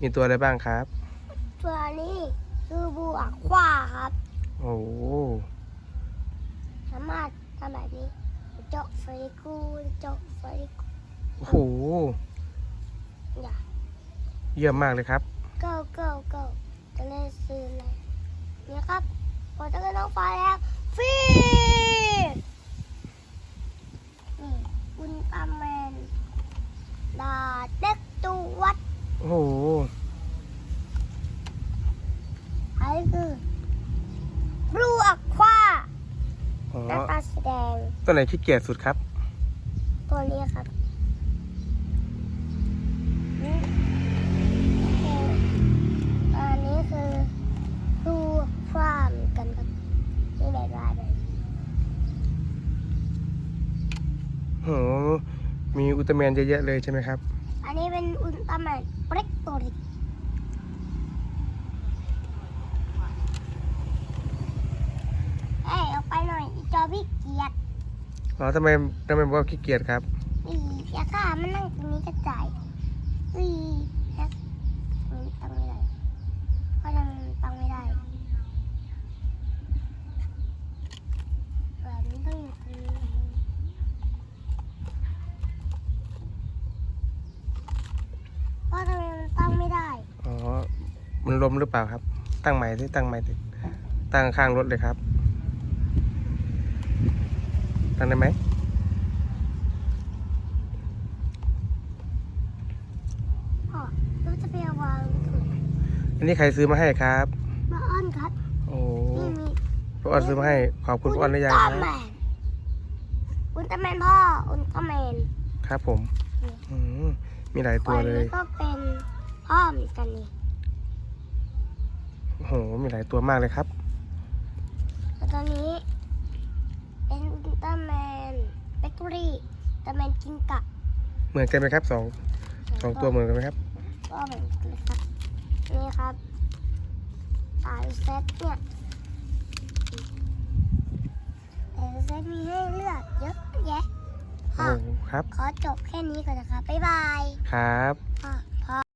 มีตัวอะไรบ้างครับ ตัวนี้คือบูอะควาครับ โอ้โหสามารถทำแบบนี้เจาะไฟกูเจาะไฟกูโอ้โหอย่าเยี่ยมมากเลยครับ go go go จะเล่นซื้อเลยนี่ครับพอจะเล่นน้องฟ้าแล้วฟีนี่อุลตร้าแมนดาเด็กตูวัด โอ้โห อันนี้คือบลูอะควาอ๋อ หน้าตาสีแดงตัวไหนขี้เกียจสุดครับ ตัวนี้ครับนี่อันนี้คือดูฟาร์มกันครับนี่แบบลายแบบโอ้โห มีอุลตร้าแมนเยอะๆเลยใช่ไหมครับ อันนี้เป็นอุลตร้าแมนเปรกโตริกเอ้ยเอาไป หน่อยอีจอพี่เกียรติอ๋อทำไมทำไมบอกว่าขี้เกียจครับอียาก้ามันนั่งตรงนี้กระจายอียักมันตั้งไม่ได้เพราะมันตั้งไม่ได้แบบนี้ต้องอยู่ตรงนี้เพราะทำไมมันตั้งไม่ได้ อ๋อมันล้มหรือเปล่าครับ ตั้งใหม่สิตั้งใหม่สิตั้งข้างรถเลยครับ ตั้งได้ไหมพ่อเราจะไปเอาวางตรงไหนอันนี้ใครซื้อมาให้ครับมาอ้อนครับโอ้โหนี่มีป้าอ้อนซื้อมาให้ขอบคุณป้าอ้อนหรือยังอุลคตรัร้าบแมนอุลตร้าแมนพ่ออุลตร้าแมนครับผมนี่อืมมีหลายตัวเลยนนี้ก็เป็นพ่อเหมือนกันนี่โอ้โหมีหลายตัวมากเลยครับ แล้วตอนนี้เป็นอุลตร้าแมนเบเกอรี่อุลตร้าแมนกินกะเหมือนกันไหมครับสองสองตัวเหมือนกันไหมครับก็เหมือนกันเลยครับนี่ครับสายเซตเนี่ยแต่เซตมีให้เลือกเยอะแยะโอ้ค่ะโหครับ ขอจบแค่นี้ก่อนนะคะ บ๊ายบาย ครับพ่อพ่อ